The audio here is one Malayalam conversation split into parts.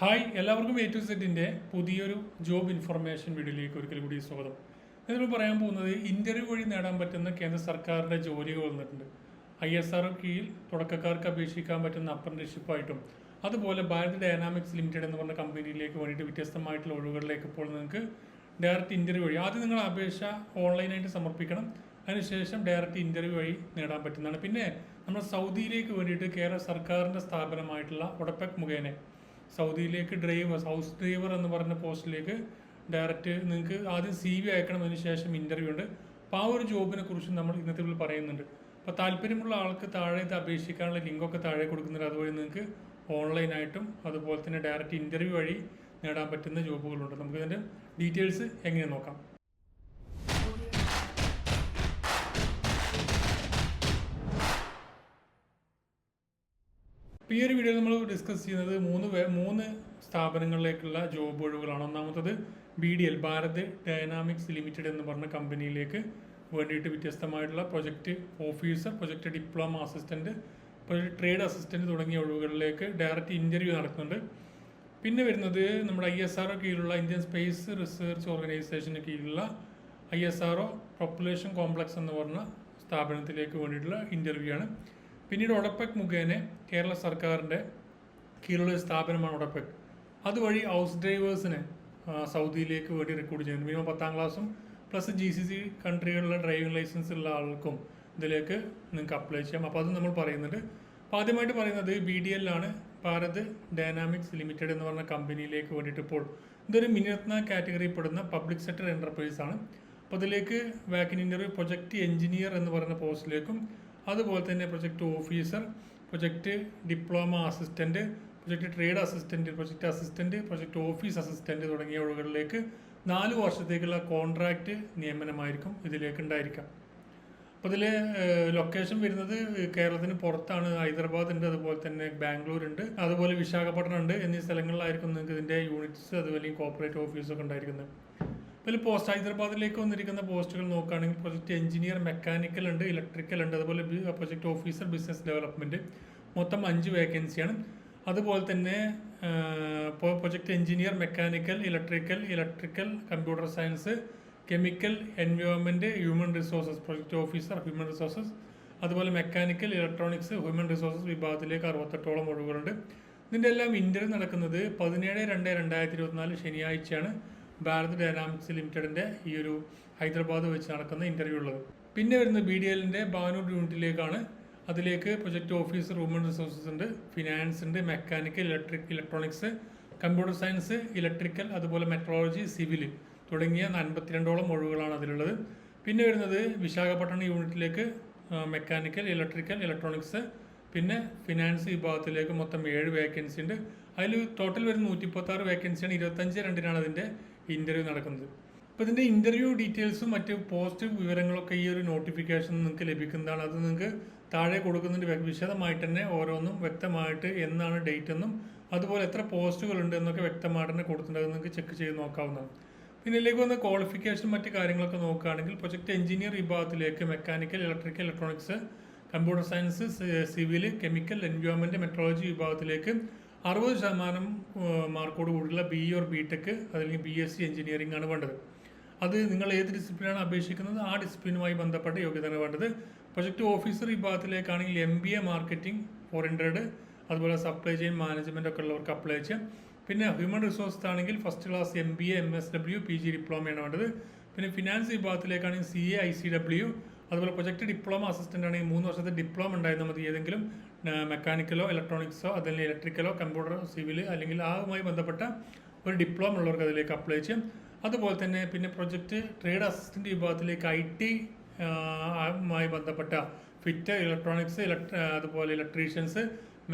ഹായ് എല്ലാവർക്കും എ ടു സെറ്റിന്റെ പുതിയൊരു ജോബ് ഇൻഫർമേഷൻ വീഡിയോയിലേക്ക് ഒരിക്കൽ കൂടി സ്വാഗതം. ഇതിൽ പറയാൻ പോകുന്നത് ഇന്റർവ്യൂ വഴി നേടാൻ പറ്റുന്ന കേന്ദ്ര സർക്കാരിന്റെ ജോലികൾ വന്നിട്ടുണ്ട്. ഐ എസ് ആർ കീഴിൽ തുടക്കക്കാർക്ക് അപേക്ഷിക്കാൻ പറ്റുന്ന അപ്രന്റീഷിപ്പായിട്ടും അതുപോലെ ഭാരത് ഡയനാമിക്സ് ലിമിറ്റഡ് എന്ന് പറഞ്ഞ കമ്പനിയിലേക്ക് വേണ്ടിയിട്ട് വ്യത്യസ്തമായിട്ടുള്ള ഒഴിവുകളിലേക്ക് ഇപ്പോൾ നിങ്ങൾക്ക് ഡയറക്റ്റ് ഇന്റർവ്യൂ വഴി ആദ്യം നിങ്ങൾ അപേക്ഷ ഓൺലൈനായിട്ട് സമർപ്പിക്കണം. അതിനുശേഷം ഡയറക്റ്റ് ഇന്റർവ്യൂ വഴി നേടാൻ പറ്റുന്നതാണ്. പിന്നെ നമ്മൾ സൗദിയിലേക്ക് വേണ്ടിയിട്ട് കേരള സർക്കാരിന്റെ സ്ഥാപനമായിട്ടുള്ള ഒഡപ്പെക് മുഖേന സൗദിയിലേക്ക് ഡ്രൈവർ ഹൗസ് ഡ്രൈവർ എന്ന് പറഞ്ഞ പോസ്റ്റിലേക്ക് ഡയറക്റ്റ് നിങ്ങൾക്ക് ആദ്യം സി വി അയക്കണം അതിന് ശേഷം ഇന്റർവ്യൂ ഉണ്ട്. അപ്പോൾ ആ ഒരു ജോബിനെ കുറിച്ച് നമ്മൾ ഇന്നത്തെ ഇതിൽ പറയുന്നുണ്ട്. അപ്പോൾ താല്പര്യമുള്ള ആൾക്ക് താഴെ ഇത് അപേക്ഷിക്കാനുള്ള ലിങ്കൊക്കെ താഴെ കൊടുക്കുന്നുണ്ട്. അതുവഴി നിങ്ങൾക്ക് ഓൺലൈനായിട്ടും അതുപോലെ തന്നെ ഡയറക്റ്റ് ഇന്റർവ്യൂ വഴി നേടാൻ പറ്റുന്ന ജോബുകളുണ്ട് നമുക്ക് ഇതിന്റെ ഡീറ്റെയിൽസ് എങ്ങനെ നോക്കാം. ഇപ്പൊ ഈ ഒരു വീഡിയോ നമ്മൾ ഡിസ്കസ് ചെയ്യുന്നത് മൂന്ന് മൂന്ന് സ്ഥാപനങ്ങളിലേക്കുള്ള ജോബ് ഒഴിവുകളാണ്. ഒന്നാമത്തത് B D L Bharat Dynamics Limited എന്ന് പറഞ്ഞ കമ്പനിയിലേക്ക് വേണ്ടിയിട്ട് വ്യത്യസ്തമായിട്ടുള്ള project officer project diploma assistant project trade assistant തുടങ്ങിയ ഒഴിവുകളിലേക്ക് ഡയറക്റ്റ് ഇന്റർവ്യൂ നടക്കുന്നുണ്ട്. പിന്നെ വരുന്നത് നമ്മുടെ ഐ എസ് ആർ കീഴിലുള്ള ഇന്ത്യൻ സ്പേസ് റിസർച്ച് ഓർഗനൈസേഷന് കീഴിലുള്ള I S R population complex എന്ന് പറഞ്ഞ സ്ഥാപനത്തിലേക്ക് വേണ്ടിയിട്ടുള്ള ഇന്റർവ്യൂ ആണ്. പിന്നീട് ഒടപ്പെക് മുഖേന കേരള സർക്കാരിന്റെ കീഴിലുള്ള സ്ഥാപനമാണ് ഒടപ്പെക്. അതുവഴി ഹൗസ് ഡ്രൈവേഴ്സിനെ സൗദിയിലേക്ക് വേണ്ടി റിക്രൂട്ട് ചെയ്യുന്നു മിനിമം പത്താം ക്ലാസ്സും പ്ലസ് ജി സി സി കൺട്രികളിലെ ഡ്രൈവിംഗ് ലൈസൻസ് ഉള്ള ആൾക്കും ഇതിലേക്ക് നിങ്ങൾക്ക് അപ്ലൈ ചെയ്യാം. അപ്പോൾ അത് നമ്മൾ പറയുന്നുണ്ട്. അപ്പോൾ ആദ്യമായിട്ട് പറയുന്നത് ബി ഡി എല്ലാണ് ഭാരത് ഡൈനാമിക്സ് ലിമിറ്റഡ് എന്ന് പറഞ്ഞ കമ്പനിയിലേക്ക് വേണ്ടിയിട്ട് ഇപ്പോൾ ഇതൊരു മിനിരത്ന കാറ്റഗറിയിൽ പെടുന്ന പബ്ലിക് സെക്ടർ എന്റർപ്രൈസാണ് അപ്പോൾ ഇതിലേക്ക് വാക്കിൻ ഇന്റർവ്യൂ പ്രൊജക്ട് എഞ്ചിനീയർ എന്ന് പറയുന്ന പോസ്റ്റിലേക്കും അതുപോലെ തന്നെ project officer project diploma assistant project trade assistant project assistant project office assistant തുടങ്ങിയ ഒഴുകളിലേക്ക് നാല് വർഷത്തേക്കുള്ള കോൺട്രാക്റ്റ് നിയമനമായിരിക്കും ഇതിലേക്ക് ഉണ്ടായിരിക്കാം അപ്പോൾ ഇതിൽ ലൊക്കേഷൻ വരുന്നത് കേരളത്തിന് പുറത്താണ്. ഹൈദരാബാദ് ഉണ്ട് അതുപോലെ തന്നെ ബാംഗ്ലൂർ ഉണ്ട്. അതുപോലെ വിശാഖപട്ടണം ഉണ്ട് എന്നീ സ്ഥലങ്ങളിലായിരിക്കും നിങ്ങൾക്ക് ഇതിന്റെ യൂണിറ്റ്സ് അതുപോലെ കോർപ്പറേറ്റ് ഓഫീസൊക്കെ ഉണ്ടായിരിക്കുന്നത്. ഇതിൽ പോസ്റ്റ് ഹൈദരാബാദിലേക്ക് വന്നിരിക്കുന്ന പോസ്റ്റുകൾ നോക്കുകയാണെങ്കിൽ പ്രൊജക്ട് എഞ്ചിനീയർ മെക്കാനിക്കൽ ഉണ്ട് ഇലക്ട്രിക്കൽ ഉണ്ട് അതുപോലെ പ്രൊജക്ട് ഓഫീസർ ബിസിനസ് ഡെവലപ്മെന്റ് മൊത്തം അഞ്ച് വേക്കൻസിയാണ് അതുപോലെ തന്നെ project engineer mechanical electrical electrical computer science chemical environment human resources project officer human resources അതുപോലെ മെക്കാനിക്കൽ ഇലക്ട്രോണിക്സ് ഹ്യൂമൻ റിസോഴ്സസ് വിഭാഗത്തിലേക്ക് അറുപത്തെട്ടോളം ഒഴിവുകളുണ്ട്. ഇതിന്റെ എല്ലാം ഇന്റർവ്യൂ നടക്കുന്നത് പതിനേഴ് രണ്ട് രണ്ടായിരത്തി ഇരുപത്തിനാല് ശനിയാഴ്ചയാണ്. ഭാരത് ഡൈനാമിക്സ് ലിമിറ്റഡിന്റെ ഈ ഒരു ഹൈദരാബാദ് വെച്ച് നടക്കുന്ന ഇന്റർവ്യൂ ഉള്ളത്. പിന്നെ വരുന്ന ബി ഡി എല്ലിന്റെ ബാനൂർ യൂണിറ്റിലേക്കാണ്. അതിലേക്ക് പ്രൊജക്ട് ഓഫീസർ ഹ്യൂമൻ റിസോഴ്സസ് ഉണ്ട് ഫിനാൻസ് ഉണ്ട് mechanical electric electronics computer science electrical അതുപോലെ മെട്രോളജി സിവിൽ തുടങ്ങിയ അൻപത്തിരണ്ടോളം ഒഴിവുകളാണ് അതിലുള്ളത്. പിന്നെ വരുന്നത് വിശാഖപട്ടണം യൂണിറ്റിലേക്ക് മെക്കാനിക്കൽ ഇലക്ട്രിക്കൽ ഇലക്ട്രോണിക്സ് പിന്നെ ഫിനാൻസ് വിഭാഗത്തിലേക്ക് മൊത്തം ഏഴ് വേക്കൻസി ഉണ്ട്. അതിൽ ടോട്ടൽ വരുന്ന നൂറ്റിപ്പത്താറ് വേക്കൻസിയാണ്. ഇരുപത്തഞ്ച് രണ്ടിനാണ് അതിന്റെ ഇന്റർവ്യൂ നടക്കുന്നത്. അപ്പോൾ ഇതിന്റെ ഇന്റർവ്യൂ ഡീറ്റെയിൽസും മറ്റ് പോസ്റ്റ് വിവരങ്ങളൊക്കെ ഈ ഒരു നോട്ടിഫിക്കേഷൻ നിങ്ങൾക്ക് ലഭിക്കുന്നതാണ്. അത് നിങ്ങൾക്ക് താഴെ കൊടുക്കുന്നുണ്ട് വിശദമായിട്ട് തന്നെ ഓരോന്നും വ്യക്തമായിട്ട് എന്നാണ് ഡേറ്റ് എന്നും അതുപോലെ എത്ര പോസ്റ്റുകൾ ഉണ്ട് എന്നൊക്കെ വ്യക്തമായിട്ട് തന്നെ കൊടുത്തിട്ടുണ്ട്. അത് നിങ്ങൾക്ക് ചെക്ക് ചെയ്ത് നോക്കാവുന്നതാണ്. പിന്നെ ഇതിലേക്ക് വന്ന ക്വാളിഫിക്കേഷൻ മറ്റ് കാര്യങ്ങളൊക്കെ നോക്കുകയാണെങ്കിൽ പ്രൊജക്ട് എഞ്ചിനീയർ വിഭാഗത്തിലേക്ക് mechanical electrical electronics computer science civil chemical environment metrology വിഭാഗത്തിലേക്ക് അറുപത് ശതമാനം മാർക്കോട് കൂടിയുള്ള ബി ഓർ ബി ടെക് അല്ലെങ്കിൽ ബി എസ് സി എഞ്ചിനീയറിംഗ് ആണ് വേണ്ടത്. അത് നിങ്ങൾ ഏത് ഡിസിപ്ലിനാണ് അപേക്ഷിക്കുന്നത്? ആ ഡിസിപ്ലിനുമായി ബന്ധപ്പെട്ട യോഗ്യതയാണ് വേണ്ടത്. Project officer വിഭാഗത്തിലേക്കാണെങ്കിൽ M B A marketing four hundred അതുപോലെ സപ്ലൈ ചെയിൻ മാനേജ്മെന്റ് ഒക്കെ ഉള്ളവർക്ക് അപ്ലൈ ചെയ്യാം. പിന്നെ ഹ്യൂമൻ റിസോഴ്സ് ആണെങ്കിൽ first class M B A M S W P G ഡിപ്ലോമയാണ് വേണ്ടത്. പിന്നെ finance വിഭാഗത്തിലേക്കാണെങ്കിൽ C A I C W അതുപോലെ പ്രൊജക്ട് ഡിപ്ലോമ അസിസ്റ്റന്റ് ആണെങ്കിൽ മൂന്ന് വർഷത്തെ ഡിപ്ലോമ ഉണ്ടായിരുന്നാൽ മതി. ഏതെങ്കിലും മെക്കാനിക്കലോ ഇലക്ട്രോണിക്സോ അതല്ലെങ്കിൽ ഇലക്ട്രിക്കലോ കമ്പ്യൂട്ടർ സിവിൽ അല്ലെങ്കിൽ ആവുമായി ബന്ധപ്പെട്ട ഒരു ഡിപ്ലോമ ഉള്ളവർക്ക് അതിലേക്ക് അപ്ലൈ ചെയ്യാം. അതുപോലെ തന്നെ പിന്നെ പ്രൊജക്ട് ട്രേഡ് അസിസ്റ്റന്റ് വിഭാഗത്തിലേക്ക് ഐ ടി മായി ബന്ധപ്പെട്ട ഫിറ്റ് ഇലക്ട്രോണിക്സ് ഇലക്ട്ര അതുപോലെ electricians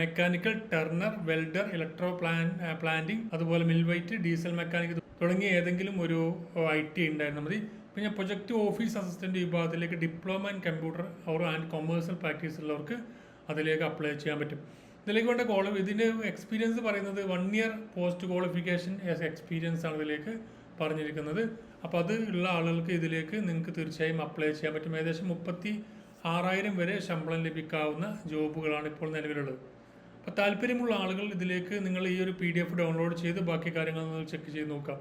mechanical turner welder electro plan planting അതുപോലെ മിൽവൈറ്റ് ഡീസൽ മെക്കാനിക് തുടങ്ങിയ ഏതെങ്കിലും ഒരു ഐ ടി ഉണ്ടായിരുന്നാൽ മതി. പിന്നെ പ്രൊജക്ട് ഓഫീസ് അസിസ്റ്റന്റ് വിഭാഗത്തിലേക്ക് diploma in computer or and commercial practice ഉള്ളവർക്ക് അതിലേക്ക് അപ്ലൈ ചെയ്യാൻ പറ്റും. ഇതിലേക്ക് വേണ്ട ക്വാളി ഇതിന്റെ എക്സ്പീരിയൻസ് പറയുന്നത് one year post qualification as experience ആണ് ഇതിലേക്ക് പറഞ്ഞിരിക്കുന്നത്. അപ്പോൾ അത് ഉള്ള ആളുകൾക്ക് ഇതിലേക്ക് നിങ്ങൾക്ക് തീർച്ചയായും അപ്ലൈ ചെയ്യാൻ പറ്റും. ഏകദേശം മുപ്പത്തി ആറായിരം വരെ ശമ്പളം ലഭിക്കാവുന്ന ജോബുകളാണ് ഇപ്പോൾ നിലവിലുള്ളത്. അപ്പോൾ താല്പര്യമുള്ള ആളുകൾ ഇതിലേക്ക് നിങ്ങൾ ഈ ഒരു പി ഡൗൺലോഡ് ചെയ്ത് ബാക്കി കാര്യങ്ങൾ ചെക്ക് ചെയ്ത് നോക്കാം.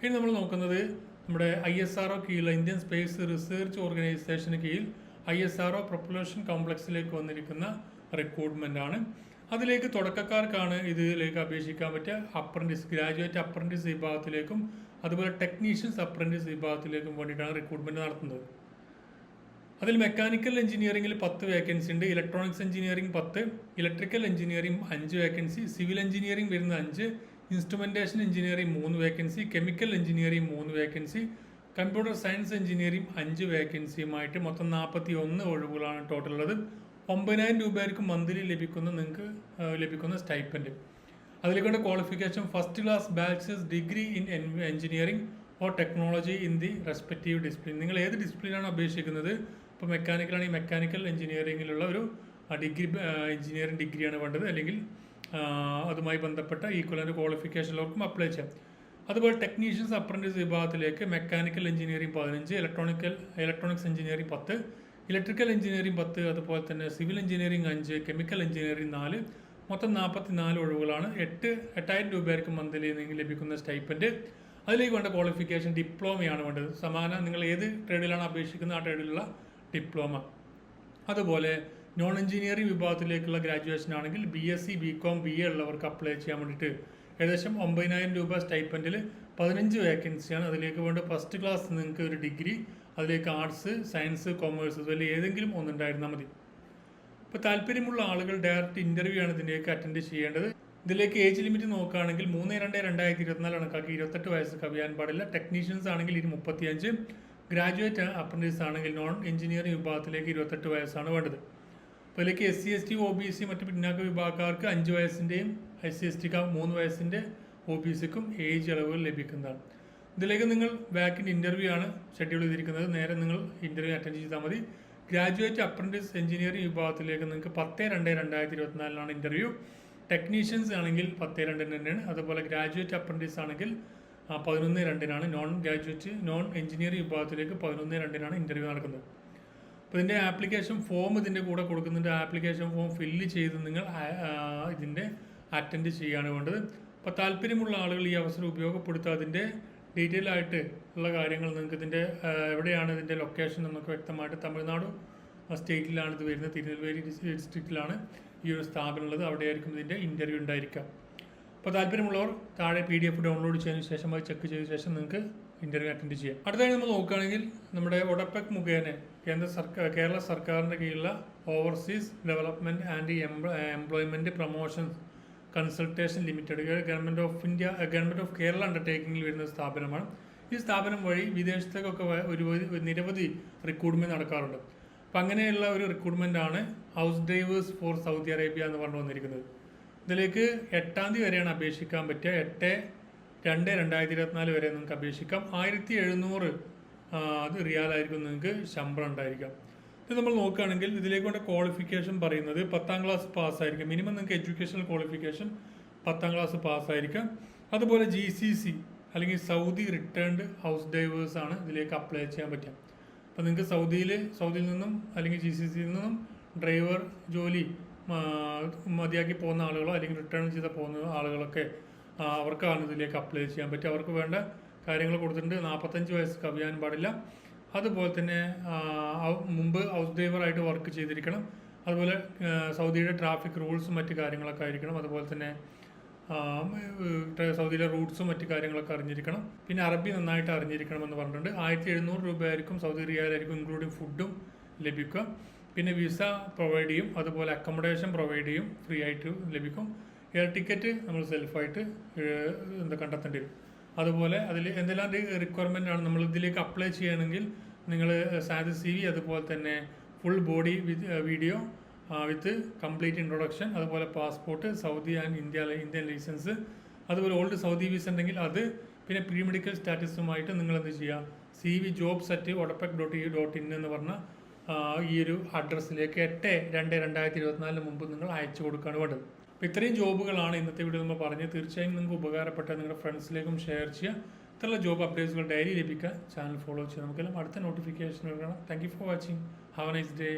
ഇനി നമ്മൾ നോക്കുന്നത് നമ്മുടെ I S R O Indian space research ഓർഗനൈസേഷന് കീഴിൽ I S R O propulsion കോംപ്ലക്സിലേക്ക് വന്നിരിക്കുന്ന റിക്രൂട്ട്മെന്റ് ആണ്. അതിലേക്ക് തുടക്കക്കാർക്കാണ് ഇതിലേക്ക് അപേക്ഷിക്കാൻ പറ്റുക. അപ്രന്റീസ് ഗ്രാജുവേറ്റ് അപ്രന്റീസ് വിഭാഗത്തിലേക്കും അതുപോലെ ടെക്നീഷ്യൻസ് അപ്രന്റീസ് വിഭാഗത്തിലേക്കും വേണ്ടിയിട്ടാണ് റിക്രൂട്ട്മെന്റ് നടത്തുന്നത്. അതിൽ മെക്കാനിക്കൽ എഞ്ചിനീയറിംഗിൽ പത്ത് വേക്കൻസി ഉണ്ട്. ഇലക്ട്രോണിക്സ് എഞ്ചിനീയറിംഗ് പത്ത് ഇലക്ട്രിക്കൽ എഞ്ചിനീയറിംഗ് അഞ്ച് വേക്കൻസി സിവിൽ എഞ്ചിനീയറിംഗ് വരുന്ന അഞ്ച് ഇൻസ്ട്രുമെന്റേഷൻ എഞ്ചിനീയറിംഗ് മൂന്ന് വേക്കൻസി കെമിക്കൽ എഞ്ചിനീയറിംഗ് മൂന്ന് വേക്കൻസി കമ്പ്യൂട്ടർ സയൻസ് എഞ്ചിനീയറിംഗ് അഞ്ച് വേക്കൻസിയുമായിട്ട് മൊത്തം നാൽപ്പത്തി ഒന്ന് ഒഴിവുകളാണ് ടോട്ടൽ ഉള്ളത്. ഒമ്പതിനായിരം രൂപയായിരിക്കും മന്ത്ലി ലഭിക്കുന്ന നിങ്ങൾക്ക് ലഭിക്കുന്ന stipend അതിലേക്കൊണ്ട് qualification first class bachelors degree in engineering or technology in the respective discipline നിങ്ങൾ ഏത് ഡിസിപ്ലിനാണ് അപേക്ഷിക്കുന്നത്? ഇപ്പോൾ മെക്കാനിക്കലാണെങ്കിൽ മെക്കാനിക്കൽ എഞ്ചിനീയറിംഗിലുള്ള ഒരു ഡിഗ്രി എഞ്ചിനീയറിംഗ് ഡിഗ്രിയാണ് വേണ്ടത്. അല്ലെങ്കിൽ അതുമായി ബന്ധപ്പെട്ട ഈക്വലന്റ് ക്വാളിഫിക്കേഷനിലോർക്കും അപ്ലൈ ചെയ്യാം. അതുപോലെ ടെക്നീഷ്യൻസ് അപ്രന്റീസ് വിഭാഗത്തിലേക്ക് മെക്കാനിക്കൽ എഞ്ചിനീയറിംഗ് പതിനഞ്ച് ഇലക്ട്രോണിക്കൽ ഇലക്ട്രോണിക്സ് എഞ്ചിനീയറിംഗ് പത്ത് ഇലക്ട്രിക്കൽ എഞ്ചിനീയറിംഗ് പത്ത് അതുപോലെ തന്നെ സിവിൽ എഞ്ചിനീയറിംഗ് അഞ്ച് കെമിക്കൽ എഞ്ചിനീയറിംഗ് നാല് മൊത്തം നാൽപ്പത്തി നാല് ഒഴിവുകളാണ്. എട്ട് എട്ടായിരം രൂപയായിരിക്കും മന്ത്ലി ലഭിക്കുന്ന സ്റ്റൈപ്പൻഡ് അതിലേക്ക് വേണ്ട ക്വാളിഫിക്കേഷൻ ഡിപ്ലോമയാണ് വേണ്ടത്. സമാന നിങ്ങൾ ഏത് ട്രേഡിലാണ് അപേക്ഷിക്കുന്നത്? ആ ട്രേഡിലുള്ള ഡിപ്ലോമ അതുപോലെ നോൺ എഞ്ചിനീയറിംഗ് വിഭാഗത്തിലേക്കുള്ള ഗ്രാജുവേഷൻ ആണെങ്കിൽ B S C B com B A ഉള്ളവർക്ക് അപ്ലൈ ചെയ്യാൻ വേണ്ടിയിട്ട് ഏകദേശം ഒമ്പതിനായിരം രൂപ സ്റ്റൈപ്പൻഡിൽ പതിനഞ്ച് വേക്കൻസിയാണ് അതിലേക്ക് വേണ്ട ഫസ്റ്റ് ക്ലാസ് നിങ്ങൾക്ക് ഒരു ഡിഗ്രി അതിലേക്ക് ആർട്സ് സയൻസ് കോമേഴ്സ് അതുപോലെ ഏതെങ്കിലും ഒന്നുണ്ടായിരുന്നാൽ മതി. ഇപ്പോൾ താല്പര്യമുള്ള ആളുകൾ ഡയറക്റ്റ് ഇന്റർവ്യൂ ആണ് ഇതിലേക്ക് അറ്റൻഡ് ചെയ്യേണ്ടത്. ഇതിലേക്ക് ഏജ് ലിമിറ്റ് നോക്കുകയാണെങ്കിൽ മൂന്ന് രണ്ട് രണ്ടായിരത്തി ഇരുപത്തിനാല് കണക്കാക്കി ഇരുപത്തെട്ട് വയസ്സ് കവിയാൻ പാടില്ല. ടെക്നീഷ്യൻസ് ആണെങ്കിൽ ഇത് മുപ്പത്തിയഞ്ച്. ഗ്രാജുവേറ്റ് അപ്രന്റീസ് ആണെങ്കിൽ നോൺ എഞ്ചിനീയറിംഗ് വിഭാഗത്തിലേക്ക് ഇരുപത്തെട്ട് വയസ്സാണ് വേണ്ടത്. അപ്പോൾ ഇതിലേക്ക് S C S T O B C മറ്റ് പിന്നാക്ക വിഭാഗക്കാർക്ക് അഞ്ച് വയസ്സിന്റെയും എസ് സി എസ് ടിക്ക് മൂന്ന് വയസ്സിന്റെ ഒ ബി സിക്കും ഏജ് ഇളവുകൾ ലഭിക്കുന്നതാണ്. ഇതിലേക്ക് നിങ്ങൾ ബാക്കിന്റെ ഇന്റർവ്യൂ ആണ് ഷെഡ്യൂൾ ചെയ്തിരിക്കുന്നത്. നേരെ നിങ്ങൾ ഇന്റർവ്യൂ അറ്റൻഡ് ചെയ്താൽ മതി. ഗ്രാജുവേറ്റ് അപ്രന്റീസ് എഞ്ചിനീയറിംഗ് വിഭാഗത്തിലേക്ക് നിങ്ങൾക്ക് പത്ത് രണ്ട് രണ്ടായിരത്തി ഇരുപത്തിനാലിനാണ് ഇന്റർവ്യൂ ടെക്നീഷ്യൻസ് ആണെങ്കിൽ പത്ത് രണ്ടിന് തന്നെയാണ്. അതുപോലെ ഗ്രാജുവേറ്റ് അപ്രന്റീസ് ആണെങ്കിൽ പതിനൊന്ന് രണ്ടിനാണ്. നോൺ ഗ്രാജുവേറ്റ് നോൺ എഞ്ചിനീയറിംഗ് വിഭാഗത്തിലേക്ക് പതിനൊന്ന് രണ്ടിനാണ് ഇന്റർവ്യൂ നടക്കുന്നത്. അപ്പോൾ ഇതിന്റെ ആപ്ലിക്കേഷൻ ഫോം ഇതിന്റെ കൂടെ കൊടുക്കുന്നുണ്ട്. ആപ്ലിക്കേഷൻ ഫോം ഫില്ല് ചെയ്ത് നിങ്ങൾ ഇതിന്റെ അറ്റൻഡ് ചെയ്യുകയാണ് വേണ്ടത്. അപ്പോൾ താല്പര്യമുള്ള ആളുകൾ ഈ അവസരം ഉപയോഗപ്പെടുത്തുക അതിന്റെ ഡീറ്റെയിൽ ആയിട്ട് ഉള്ള കാര്യങ്ങൾ നിങ്ങൾക്ക് ഇതിന്റെ എവിടെയാണ് ഇതിന്റെ ലൊക്കേഷൻ എന്നൊക്കെ വ്യക്തമായിട്ട് തമിഴ്നാട് സ്റ്റേറ്റിലാണ് ഇത് വരുന്നത്. തിരുനെൽവേലി ഡിസ്ട്രിക്റ്റിലാണ് ഈ ഒരു സ്ഥാപനം ഉള്ളത്. അവിടെയായിരിക്കും ഇതിന്റെ ഇന്റർവ്യൂ ഉണ്ടായിരിക്കുക. അപ്പോൾ താല്പര്യമുള്ളവർ താഴെ പി ഡി എഫ് ഡൗൺലോഡ് ചെയ്തതിന് ശേഷം അത് ചെക്ക് ചെയ്ത ശേഷം നിങ്ങൾക്ക് ഇന്റർവ്യൂ അറ്റൻഡ് ചെയ്യാം. അടുത്തതായി നമ്മൾ നോക്കുകയാണെങ്കിൽ നമ്മുടെ ഒഡപെക് മുഖേന കേന്ദ്ര സർക്കാർ കേരള സർക്കാരിന്റെ കീഴിലുള്ള overseas development and employment promotion consultation limited government of India government of Kerala അണ്ടർടേക്കിങ്ങിൽ വരുന്ന സ്ഥാപനമാണ്. ഈ സ്ഥാപനം വഴി വിദേശത്തേക്കൊക്കെ ഒരു ഒരു നിരവധി റിക്രൂട്ട്മെന്റ് നടക്കാറുണ്ട്. അപ്പം അങ്ങനെയുള്ള ഒരു റിക്രൂട്ട്മെന്റ് ആണ് house drivers for Saudi Arabia എന്ന് പറഞ്ഞു വന്നിരിക്കുന്നത്. ഇതിലേക്ക് എട്ടാം തീയതി വരെയാണ് അപേക്ഷിക്കാൻ പറ്റുക. എട്ട് രണ്ട് രണ്ടായിരത്തി ഇരുപത്തിനാല് വരെ നിങ്ങൾക്ക് അപേക്ഷിക്കാം. ആയിരത്തി എഴുന്നൂറ് അത് റിയാലായിരിക്കും നിങ്ങൾക്ക് ശമ്പളം ഉണ്ടായിരിക്കാം. ഇത് നമ്മൾ നോക്കുകയാണെങ്കിൽ ഇതിലേക്ക് വേണ്ട ക്വാളിഫിക്കേഷൻ പറയുന്നത് പത്താം ക്ലാസ് പാസ്സായിരിക്കും മിനിമം നിങ്ങൾക്ക് എഡ്യൂക്കേഷണൽ ക്വാളിഫിക്കേഷൻ പത്താം ക്ലാസ് പാസ്സായിരിക്കാം അതുപോലെ ജി സി സി അല്ലെങ്കിൽ സൗദി റിട്ടേൺഡ് ഹൗസ് ഡ്രൈവേഴ്സ് ആണ് ഇതിലേക്ക് അപ്ലൈ ചെയ്യാൻ പറ്റുക. അപ്പോൾ നിങ്ങൾക്ക് സൗദിയിൽ സൗദിയിൽ നിന്നും അല്ലെങ്കിൽ ജി സി സിയിൽ നിന്നും ഡ്രൈവർ ജോലി മതിയാക്കി പോകുന്ന ആളുകളോ അല്ലെങ്കിൽ റിട്ടേൺ ചെയ്ത പോകുന്ന ആളുകളൊക്കെ അവർക്കാണ് ഇതിലേക്ക് അപ്ലൈ ചെയ്യാൻ പറ്റുക അവർക്ക് വേണ്ട കാര്യങ്ങൾ കൊടുത്തിട്ടുണ്ട്. നാൽപ്പത്തഞ്ച് വയസ്സ് കവിയാൻ പാടില്ല. അതുപോലെ തന്നെ മുമ്പ് ഹൗസ് ഡ്രൈവറായിട്ട് വർക്ക് ചെയ്തിരിക്കണം. അതുപോലെ സൗദിയുടെ ട്രാഫിക് റൂൾസും മറ്റു കാര്യങ്ങളൊക്കെ ആയിരിക്കണം. അതുപോലെ തന്നെ സൗദിയിലെ റൂട്ട്സും മറ്റു കാര്യങ്ങളൊക്കെ അറിഞ്ഞിരിക്കണം. പിന്നെ അറബി നന്നായിട്ട് അറിഞ്ഞിരിക്കണം എന്ന് പറഞ്ഞിട്ടുണ്ട്. ആയിരത്തി എഴുന്നൂറ് രൂപയായിരിക്കും സൗദി റിയാലായിരിക്കും ഇൻക്ലൂഡിങ് ഫുഡും ലഭിക്കുക. പിന്നെ വിസ പ്രൊവൈഡ് ചെയ്യും. അതുപോലെ അക്കോമഡേഷൻ പ്രൊവൈഡ് ചെയ്യും. ഫ്രീ ആയിട്ട് ലഭിക്കും. എയർ ടിക്കറ്റ് നമ്മൾ സെൽഫായിട്ട് എന്താ കണ്ടെത്തേണ്ടി വരും. അതുപോലെ അതിൽ എന്തെല്ലാം റിക്വയർമെന്റ് ആണ് നമ്മൾ ഇതിലേക്ക് അപ്ലൈ ചെയ്യണമെങ്കിൽ നിങ്ങൾ സാധി സി വി അതുപോലെ തന്നെ full body video with complete introduction അതുപോലെ passport Saudi and India Indian licence അതുപോലെ ഓൾഡ് സൗദി വിസ ഉണ്ടെങ്കിൽ അത് പിന്നെ പ്രീ മെഡിക്കൽ സ്റ്റാറ്റസുമായിട്ട് നിങ്ങൾ എന്ത് ചെയ്യുക? C V job set ODEPC dot E dot in എന്ന് പറഞ്ഞ ഈ ഒരു അഡ്രസ്സിലേക്ക് എട്ട് രണ്ട് രണ്ടായിരത്തി ഇരുപത്തിനാലിന് മുമ്പ് നിങ്ങൾ അയച്ചു കൊടുക്കുകയാണ് വേണ്ടത്. അപ്പോൾ ഇത്രയും ജോബുകളാണ് ഇന്നത്തെ വീഡിയോ നമ്മൾ പറഞ്ഞത്. തീർച്ചയായും നിങ്ങൾക്ക് ഉപകാരപ്പെട്ട നിങ്ങളുടെ ഫ്രണ്ട്സിലേക്കും ഷെയർ ചെയ്യുക. ഇത്തരമുള്ള ജോബ് അപ്ഡേറ്റ്സുകൾ ഡെയിലി ലഭിക്കുക. ചാനൽ ഫോളോ ചെയ്യുക നമുക്കെല്ലാം അടുത്ത നോട്ടിഫിക്കേഷൻ നൽകണം thank you for watching have nice day